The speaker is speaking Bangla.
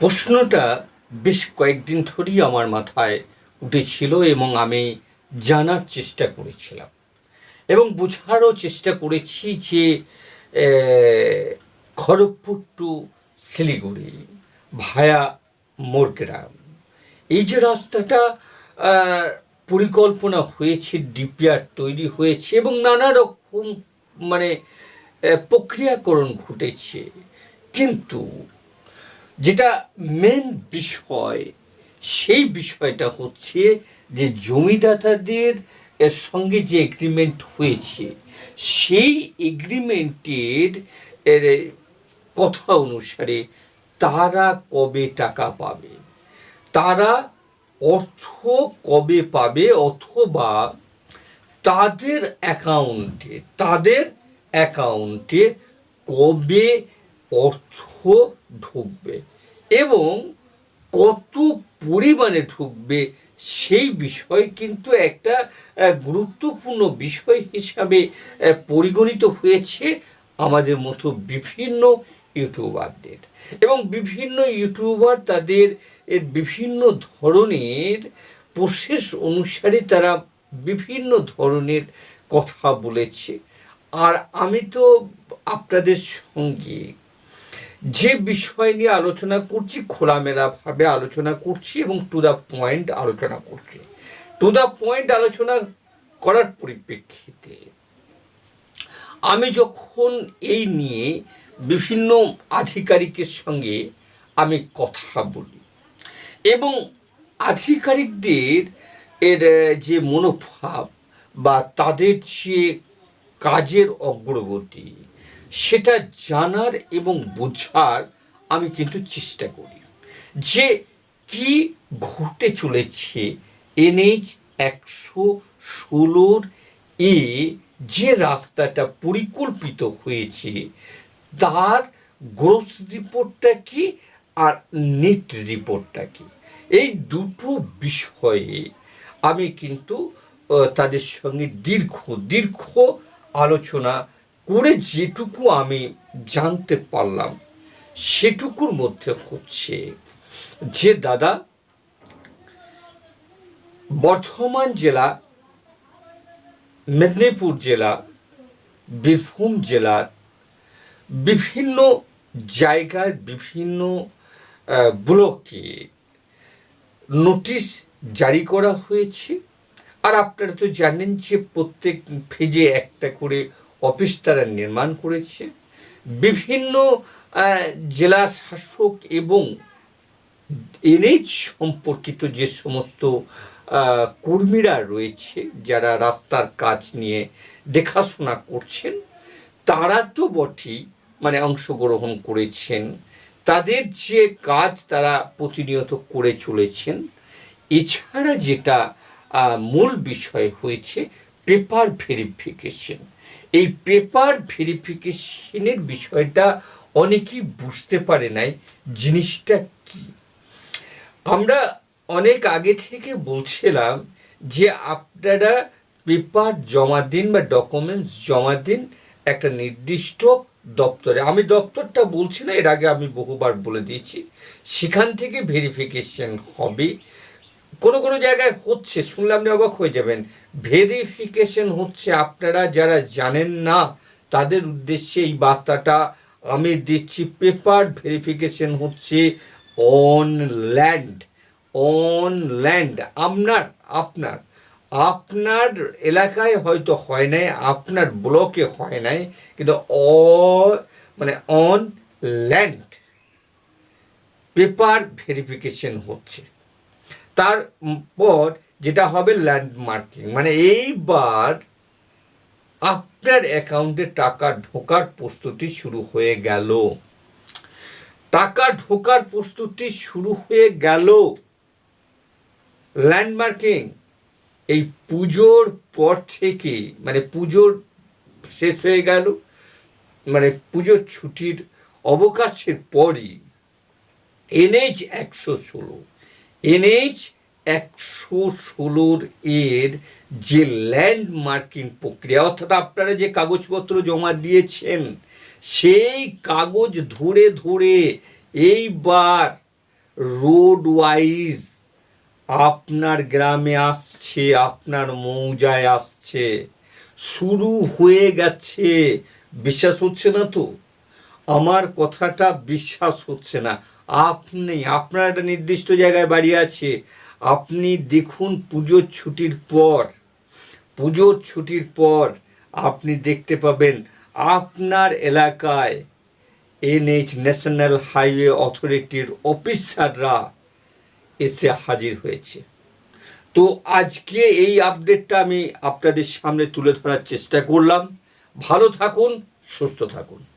প্রশ্নটা বেশ কয়েকদিন ধরেই আমার মাথায় উঠেছিল এবং আমি জানার চেষ্টা করেছিলাম। এবং বোঝারও চেষ্টা করেছি যে খড়গপুর টু শিলিগুড়ি ভায়া মোরগ্রাম। এই যে রাস্তাটা পরিকল্পনা হয়েছে, ডিপিআর তৈরি হয়েছে এবং নানা রকম মানে প্রক্রিয়াকরণ ঘটেছে। কিন্তু যেটা মেন বিষয়, সেই বিষয়টা হচ্ছে যে জমিদাতাদের এর সঙ্গে যে এগ্রিমেন্ট হয়েছে, সেই এগ্রিমেন্টের কথা অনুসারে তারা কবে টাকা পাবে? তারা অর্থ কবে পাবে? অথবা তাদের অ্যাকাউন্টে তাদের অ্যাকাউন্টে কবে অর্থ ঢুকবে? এবং কত পরিমাণে ঢুকবে সেই বিষয় কিন্তু একটা গুরুত্বপূর্ণ বিষয় হিসাবে পরিগণিত হয়েছে আমাদের মতো বিভিন্ন ইউটিউবারদের। এবং বিভিন্ন ইউটিউবার তাদের এর বিভিন্ন ধরনের প্রসেস অনুসারে তারা বিভিন্ন ধরনের কথা বলেছে। আর আমি তো আপনাদের সঙ্গে যে বিষয় নিয়ে আলোচনা করছি, খোলামেলাভাবে আলোচনা করছি এবং টু দ্য পয়েন্ট আলোচনা করছি। টু দ্য পয়েন্ট আলোচনা করার পরিপ্রেক্ষিতে আমি যখন এই নিয়ে বিভিন্ন আধিকারিকের সঙ্গে আমি কথা বলি এবং আধিকারিকদের এর যে মনোভাব বা তাদের যে কাজের অগ্রগতি সেটা জানার এবং বোঝার আমি কিন্তু চেষ্টা করি। যে কি ঘটে চলেছে এনএইচ একশো ষোলোর এ যে রাস্তাটা পরিকল্পিত হয়েছে, তার গ্রোস রিপোর্টটা কি আর নেট রিপোর্টটা কি? এই দুটো বিষয়ে আমি কিন্তু তাদের সঙ্গে দীর্ঘ দীর্ঘ আলোচনা করে যেটুকু আমি জানতে পারলাম, সেটুকুর মধ্যে হচ্ছে যে দাদা, বর্ধমান জেলা, মেদিনীপুর জেলা, বীরভূম জেলার বিভিন্ন জায়গায় বিভিন্ন ব্লকে নোটিশ জারি করা হয়েছে। আর আপনারা তো জানেন যে প্রত্যেক ফেজে একটা করে অফিস তারা নির্মাণ করেছে। বিভিন্ন জেলা শাসক এবং এনএইচ সম্পর্কিত যে সমস্ত কর্মীরা রয়েছে, যারা রাস্তার কাজ নিয়ে দেখাশোনা করছেন, তারা তো বটেই মানে অংশগ্রহণ করেছেন। তাদের যে কাজ তারা প্রতিনিয়ত করে চলেছেন। এছাড়া যেটা মূল বিষয় হয়েছে পেপার ভেরিফিকেশন এই পেপার ভেরিফিকেশনের বিষয়টা অনেকেই বুঝতে পারে নাই, জিনিসটা কী? আমরা অনেক আগে থেকে বলছিলাম যে আপনারা পেপার জমা দিন বা ডকুমেন্টস জমা দিন একটা নির্দিষ্ট দপ্তরে। আমি দপ্তরটা বলছি না, এর আগে আমি বহুবার বলে দিয়েছি। সেখান থেকে ভেরিফিকেশন হবে। কোনো কোনো জায়গায় হচ্ছে, শুনলে আপনি অবাক হয়ে যাবেন। ভেরিফিকেশন হচ্ছে আপনারা যারা জানেন না, তাদের উদ্দেশ্যে এই বার্তাটা আমি দিচ্ছি। পেপার ভেরিফিকেশন হচ্ছে অন ল্যান্ড অন ল্যান্ড আপনার আপনার আপনার এলাকায় হয়তো হয় নাই, আপনার ব্লকে হয় নাই, কিন্তু অ মানে অন ল্যান্ড পেপার ভেরিফিকেশন হচ্ছে। তারপর যেটা হবে ল্যান্ডমার্কিং মানে এইবার আপনার অ্যাকাউন্টে টাকা ঢোকার প্রস্তুতি শুরু হয়ে গেল। টাকা ঢোকার প্রস্তুতি শুরু হয়ে গেল। ল্যান্ডমার্কিং এই পুজোর পর থেকে মানে পুজোর শেষ হয়ে গেল মানে পুজোর ছুটির অবকাশের পরই এনএইচ একশো ষোলো এনএইচ একশো ষোলোর এর যে ল্যান্ডমার্কিং প্রক্রিয়া, অর্থাৎ আপনারা যে কাগজপত্র জমা দিয়েছেন, সেই কাগজ ধরে ধরে এইবার রোড ওয়াইজ আপনার গ্রামে আসছে, আপনার মৌজায় আসছে, শুরু হয়ে গেছে। বিশ্বাস হচ্ছে না তো? আমার কথাটা বিশ্বাস হচ্ছে না। আপনি, আপনার একটা নির্দিষ্ট জায়গায় বাড়ি আছে, আপনি দেখুন পুজোর ছুটির পর পুজোর ছুটির পর আপনি দেখতে পাবেন আপনার এলাকায় এনএইচ ন্যাশনাল হাইওয়ে অথরিটির অফিসাররা এসে হাজির হয়েছে। তো আজকে এই আপডেটটা আমি আপনাদের সামনে তুলে ধরার চেষ্টা করলাম। ভালো থাকুন, সুস্থ থাকুন।